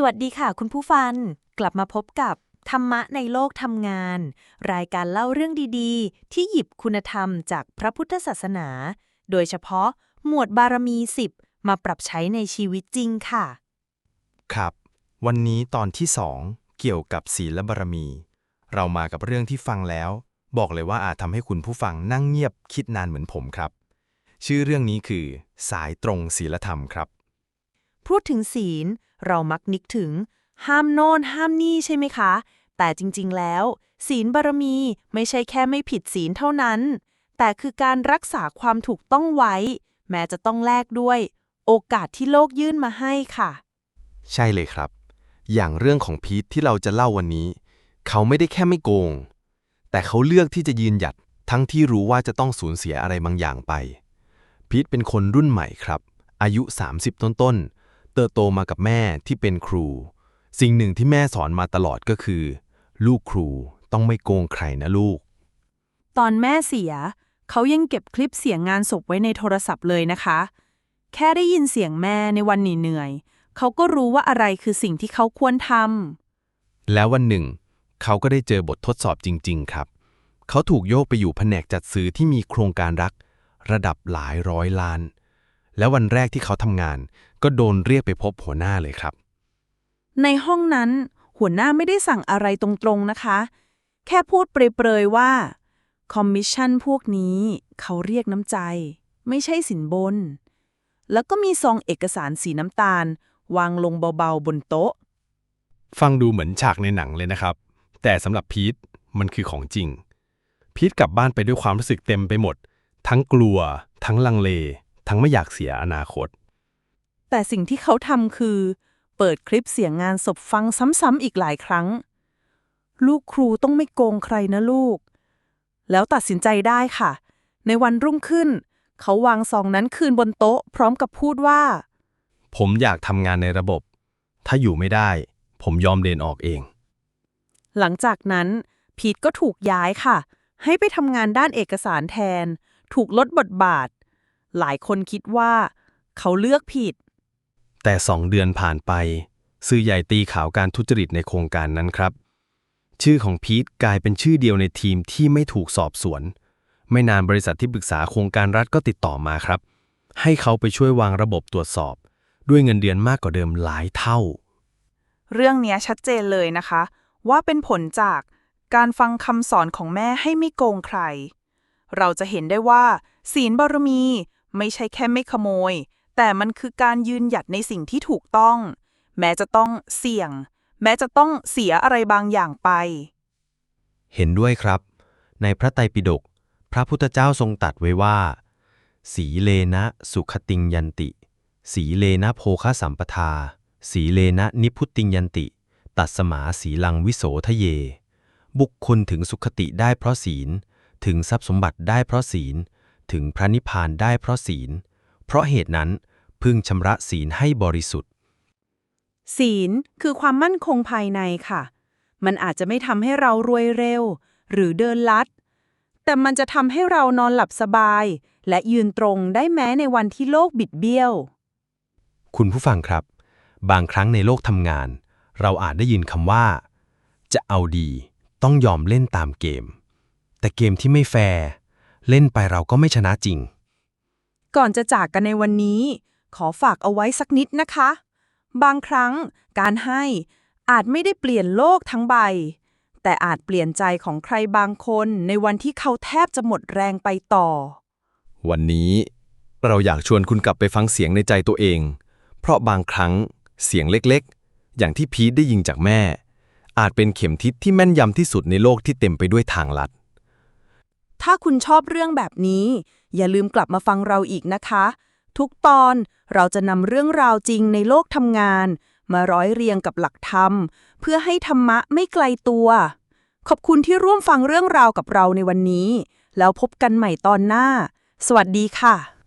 สวัสดีค่ะคุณผู้ฟัง กลับมาพบกับธรรมะในโลกทำงาน รายการเล่าเรื่องดีๆ ที่หยิบคุณธรรมจากพระพุทธศาสนา โดยเฉพาะหมวดบารมี 10 มาปรับใช้ในชีวิตจริงค่ะ ครับ วันนี้ตอนที่2เกี่ยวกับศีลบารมี เรามากับเรื่องที่ฟังแล้ว บอกเลยว่าอาจทำให้คุณผู้ฟังนั่งเงียบคิดนานเหมือนผมครับ ชื่อเรื่องนี้คือ สายตรงศีลธรรมครับ พูดถึงศีล เรามักนึกถึง ห้ามโน่นห้ามนี่ใช่ไหมคะ แต่จริงๆแล้ว ศีลบารมีไม่ใช่แค่ไม่ผิดศีลเท่านั้น แต่คือการรักษาความถูกต้องไว้ แม้จะต้องแลกด้วย โอกาสที่โลกยื่นมาให้ค่ะ ใช่เลยครับ อย่างเรื่องของพีทที่เราจะเล่าวันนี้ เขาไม่ได้แค่ไม่โกง แต่เขาเลือกที่จะยืนหยัดทั้งที่รู้ว่าจะต้องสูญเสียอะไรบางอย่างไป พีทเป็นคนรุ่นใหม่ครับ อายุ 30 ต้นๆ เติบโตมากับแม่ที่เป็นครู สิ่งหนึ่งที่แม่สอนมาตลอดก็คือ ลูกครูต้องไม่โกงใครนะลูก ตอนแม่เสีย เขายังเก็บคลิปเสียงงานศพไว้ในโทรศัพท์เลยนะคะ แค่ได้ยินเสียงแม่ในวันเหนื่อยๆเขาก็รู้ว่าอะไรคือสิ่งที่เขาควรทำแล้ววันหนึ่ง เขาก็ได้เจอบททดสอบจริง ๆ ครับ เขาถูกโยกไปอยู่แผนกจัดซื้อที่มีโครงการรัก ระดับหลายร้อยล้าน แล้ววันแรกที่เขาทำงาน ก็โดนเรียกไปพบหัวหน้าเลยครับ ในห้องนั้น หัวหน้าไม่ได้สั่งอะไรตรงๆนะคะ แค่พูดเปรยๆว่า คอมมิชชั่นพวกนี้เขาเรียกน้ำใจ ไม่ใช่สินบน แล้วก็มีซองเอกสารสีน้ำตาล วางลงเบาๆบนโต๊ะ ฟังดูเหมือนฉากในหนังเลยนะครับ แต่สำหรับพีทมันคือของจริง พีทกลับบ้านไปด้วยความรู้สึกเต็มไปหมด ทั้งกลัว ทั้งลังเล ทั้งไม่อยากเสียอนาคต แต่สิ่งที่เขาทำคือ เปิดคลิปเสียงงานศพฟังซ้ำๆอีกหลายครั้ง ลูกครูต้องไม่โกงใครนะลูก แล้วตัดสินใจได้ค่ะ ในวันรุ่งขึ้น เขาวางซองนั้นคืนบนโต๊ะ พร้อมกับพูดว่า ผมอยากทำงานในระบบ ถ้าอยู่ไม่ได้ ผมยอมเดินออกเอง หลังจากนั้นพีทก็ถูกย้ายค่ะ ให้ไปทำงานด้านเอกสารแทน ถูกลดบทบาท หลายคนคิดว่า เขาเลือกผิด แต่สองเดือนผ่านไป สื่อใหญ่ตีข่าวการทุจริตในโครงการนั้นครับ ชื่อของพีทกลายเป็นชื่อเดียวในทีมที่ไม่ถูกสอบสวน ไม่นานบริษัทที่ปรึกษาโครงการรัฐก็ติดต่อมาครับ ให้เขาไปช่วยวางระบบตรวจสอบ ด้วยเงินเดือนมากกว่าเดิมหลายเท่า เรื่องเนี้ยชัดเจนเลยนะคะ ว่าเป็นผลจากการฟังคำสอนของแม่ให้ไม่โกงใคร เราจะเห็นได้ว่า ศีลบารมี ไม่ใช่แค่ไม่ขโมย แต่มันคือการยืนหยัดในสิ่งที่ถูกต้อง แม้จะต้องเสี่ยง แม้จะต้องเสียอะไรบางอย่างไป เห็นด้วยครับ ในพระไตรปิฎกพระพุทธเจ้าทรงตรัสไว้ว่า สีเลนะสุขติงยันติ สีเลนะโภคสัมปทา สีเลนะนิพุตติงยันติ ตัดสมาสีลังวิโสทะเย บุคคลถึงสุขติได้เพราะศีล ถึงทรัพย์สมบัติได้เพราะศีล ถึงพระนิพพานได้เพราะศีล เพราะเหตุนั้นพึงชำระศีลให้บริสุทธิ์ ศีลคือความมั่นคงภายในค่ะ มันอาจจะไม่ทำให้เรารวยเร็ว หรือเดินลัด แต่มันจะทำให้เรานอนหลับสบาย และยืนตรงได้แม้ในวันที่โลกบิดเบี้ยว คุณผู้ฟังครับ บางครั้งในโลกทำงาน เราอาจได้ยินคำว่า จะเอาดี ต้องยอมเล่นตามเกม แต่เกมที่ไม่แฟร์ เล่นไปเราก็ไม่ชนะจริง ก่อนจะจากกันในวันนี้ ขอฝากเอาไว้สักนิดนะคะ บางครั้งการให้อาจไม่ได้เปลี่ยนโลกทั้งใบ แต่อาจเปลี่ยนใจของใครบางคนในวันที่เขาแทบจะหมดแรงไปต่อ วันนี้เราอยากชวนคุณกลับไปฟังเสียงในใจตัวเอง เพราะบางครั้งเสียงเล็กๆ อย่างที่พีทได้ยิงจากแม่ อาจเป็นเข็มทิศที่แม่นยำที่สุดในโลกที่เต็มไปด้วยทางลัด ถ้าคุณชอบเรื่องแบบนี้ อย่าลืมกลับมาฟังเราอีกนะคะ ทุกตอนเราจะนำเรื่องราวจริงในโลกทำงาน มาร้อยเรียงกับหลักธรรม เพื่อให้ธรรมะไม่ไกลตัว ขอบคุณที่ร่วมฟังเรื่องราวกับเราในวันนี้ แล้วพบกันใหม่ตอนหน้า สวัสดีค่ะ